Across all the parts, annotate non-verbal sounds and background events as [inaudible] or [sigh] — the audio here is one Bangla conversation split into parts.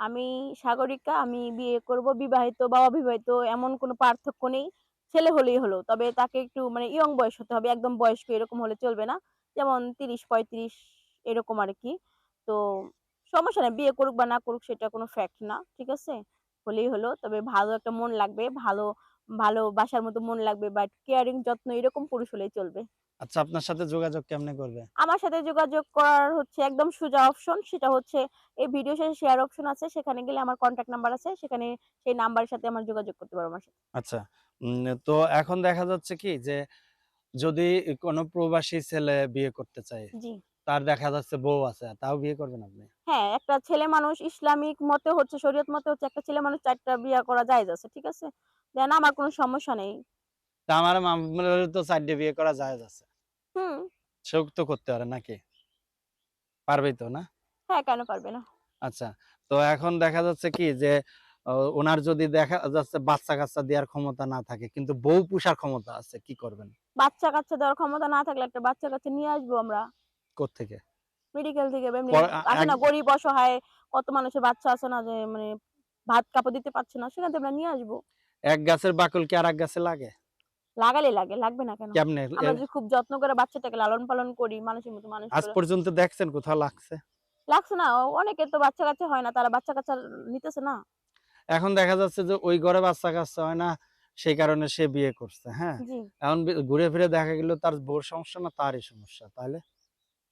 আমি সাগরিকা, আমি বিয়ে করব বিবাহিত বা অবিবাহিত এমন কোনো পার্থক্য নেই। ছেলে হলেই হলো। তবে তাকে একটু মানে ইয়ং বয়স হতে হবে। একদম বয়স্ক এরকম হলে চলবে না। যেমন ৩০-৩৫ এরকম আর কি তো সমস্যা নেই, বিয়ে করুক বা না করুক সেটা কোনো ফ্যাক্ট না। ঠিক আছে? হলেই হলো। তবে ভালো একটা মন লাগবে। ভালো ভালো বাসার মতো মন লাগবে বাট কেয়ারিং যত্ন এরকম পুরুষ হলেই চলবে। আচ্ছা আপনার সাথে যোগাযোগ কেমনে করবে? আমার সাথে যোগাযোগ করার হচ্ছে একদম সোজা অপশন। সেটা হচ্ছে এই ভিডিও শেষে শেয়ার অপশন আছে। সেখানে গেলে আমার কনট্যাক্ট নাম্বার আছে। সেখানে সেই নাম্বারের সাথে আমার যোগাযোগ করতে পারো আমার সাথে। আচ্ছা। তো এখন দেখা যাচ্ছে কি যে যদি কোনো প্রবাসী ছেলে বিয়ে করতে চায়, জি। তার দেখা যাচ্ছে বউ আছে। তাও বিয়ে করবেন আপনি? হ্যাঁ, একটা ছেলে মানুষ ইসলামিক মতে হচ্ছে শরীয়ত মতে হচ্ছে একটা ছেলে মানুষ চারটা বিয়ে করা জায়েজ আছে। ঠিক আছে? দেন আমার কোনো সমস্যা নেই। তা আমার মামুনের তো ৪ টে বিয়ে করা জায়েজ আছে। সেও তো করতে পারে নাকি? পারবেই তো না? হ্যাঁ, কেন পারবে না? আচ্ছা। তো এখন দেখা যাচ্ছে কি যে ও উনার যদি দেখা যাচ্ছে বাচ্চা-কাচ্চা দেওয়ার ক্ষমতা না থাকে কিন্তু বউ পুষার ক্ষমতা আছে, কি করবেন? বাচ্চা-কাচ্চা দেওয়ার ক্ষমতা না থাকলে একটা বাচ্চা-কাচ্চা নিয়ে আসব আমরা। কোত্থেকে? মেডিকেল থেকে এক না গরিব অসহায় কত মানুষের বাচ্চা আছে না যে মানে ভাত কাপড় দিতে পারছে না। সেখান থেকে আমরা নিয়ে আসব। এক গাছের বাকল কি আরেক গাছে লাগে? লাগালেই লাগে, লাগবে না কেন? কেমনে? আমরা যদি খুব যত্ন করে বাচ্চাটাকে লালন-পালন করি, মানুষের মতো মানুষ আজ পর্যন্ত দেখছেন কোথাও লাগছে? লাগছে না। অনেকের তো বাচ্চা-কাচ্চা হয় না। তারা বাচ্চা-কাচ্চা নিতেছে না। এখন দেখা যাচ্ছে যে ওই ঘরে বাচ্চা-কাচ্চা হয় না, সেই কারণে সে বিয়ে করছে, হ্যাঁ? এখন ঘুরে ফিরে দেখা গেল তার বউর সমস্যা না তারই সমস্যা, তাহলে?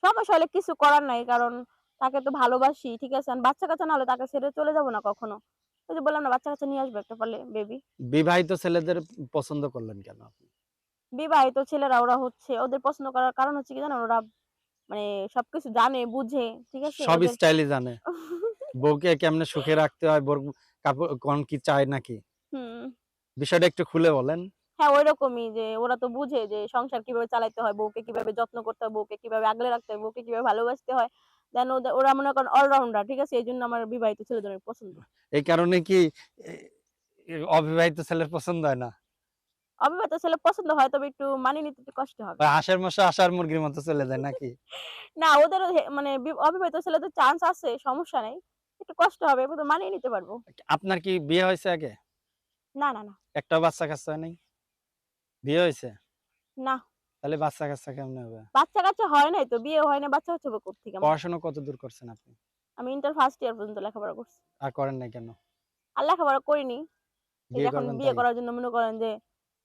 সমস্যা হলে কিছু করার নাই। কারণ তাকে তো ভালোবাসি। ঠিক আছে? বাচ্চা-কাচ্চা না হলে তাকে ছেড়ে চলে যাব না কখনো। ওই যে বললাম না বাচ্চা-কাচ্চা নিয়ে আসব একটা পারলে বেবি। বিবাহিত ছেলেদের পছন্দ করলেন কেন আপনি? বিবাহিত ছেলেরা ওরা হচ্ছে ওদের পছন্দ করার কারণ হচ্ছে কি জানেন? ওরা মানে সবকিছু জানে, বুঝে। ঠিক আছে? সব ওদের স্টাইলই জানে। [laughs] বউকে কেমনে সুখে রাখতে হয়, বউর কাপড় কোন কি চায় নাকি? হুম। বিষয়টা একটু খুলে বলেন। হ্যাঁ, ঐরকমই যে ওরা তো বুঝে যে সংসার কীভাবে চালাইতে হয়, বউকে কীভাবে যত্ন করতে হয়, বউকে কীভাবে আগলে রাখতে হয়, বউকে কীভাবে ভালোবাসতে হয়। দেন ওরা মনে করেন অলরাউন্ডার। ঠিক আছে? এই জন্য আমার বিবাহিত ছেলেদের অনেক পছন্দ। এই কারণে কি অবিবাহিত ছেলের পছন্দ হয় না? অবিবাহিত ছেলে পছন্দ হয় তবে একটু মানিয়ে নিতে একটু কষ্ট হবে। হাঁসের মশা মুরগির মতো চলে যায় নাকি? [laughs] না মানে অবিবাহিত ছেলেদের চান্স আছে, সমস্যা নাই। একটু কষ্ট হবে কিন্তু মানিয়ে নিতে পারব। আপনার কি বিয়ে হয়েছে আগে? না, না, না। একটাও বাচ্চা-কাচ্চা হয় নাই? বিয়ে হয়েছে? না। তাহলে বাচ্চা-কাচ্চা কেমনে হবে? বাচ্চা-কাচ্চা হয় নাই তো। বিয়ে হয় নাই, বাচ্চা-কাচ্চা হবে কোত্থেকে আমার? পড়াশোনা কতদূর করছেন আপনি? আমি ইন্টার ফার্স্ট ইয়ার পর্যন্ত লেখাপড়া করছি। আর করেন নাই কেন? আর লেখাপড়া করিনি। এখন বিয়ে করার জন্য মনে করেন যে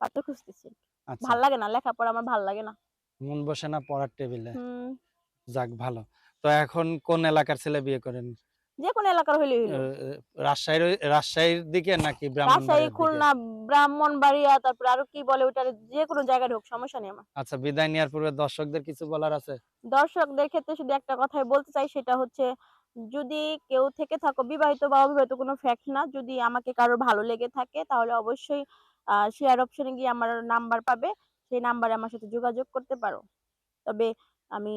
পাত্র খুঁজতেছি। আচ্ছা। ভালো লাগে না, লেখাপড়া আমার ভালো লাগে না। মন বসে না পড়ার টেবিলে। যাক ভালো। তো এখন কোন এলাকার ছেলে বিয়ে করেন? যে কোন এলাকার হইলেই এ হইল। রাজশাহীর রাজশাহীর দিকে নাকি ব্রাহ্মণবাড়িয়া রাজশাহী, খুলনা, ব্রাহ্মণবাড়িয়া তারপরে আরও কি বলে ওইটারে যেকোনো জায়গায় হোক সমস্যা নেই আমার। আচ্ছা বিদায় নেওয়ার পূর্বে দর্শকদের কিছু বলার আছে? দর্শকদের ক্ষেত্রে শুধু একটা কথাই বলতে চাই সেটা হচ্ছে যদি কেউ থেকে থাকো বিবাহিত বা অবিবাহিত কোনো ফ্যাক্ট না। যদি আমাকে কারোর ভালো লেগে থাকে তাহলে অবশ্যই শেয়ার অপশনে গিয়ে আমার নাম্বার পাবে। সেই নাম্বারে আমার সাথে যোগাযোগ করতে পারো। তবে আমি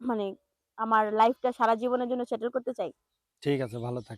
মানে আমার লাইফটা সারা জীবনের জন্য সেটেল করতে চাই। ঠিক আছে ভালো থাকেন।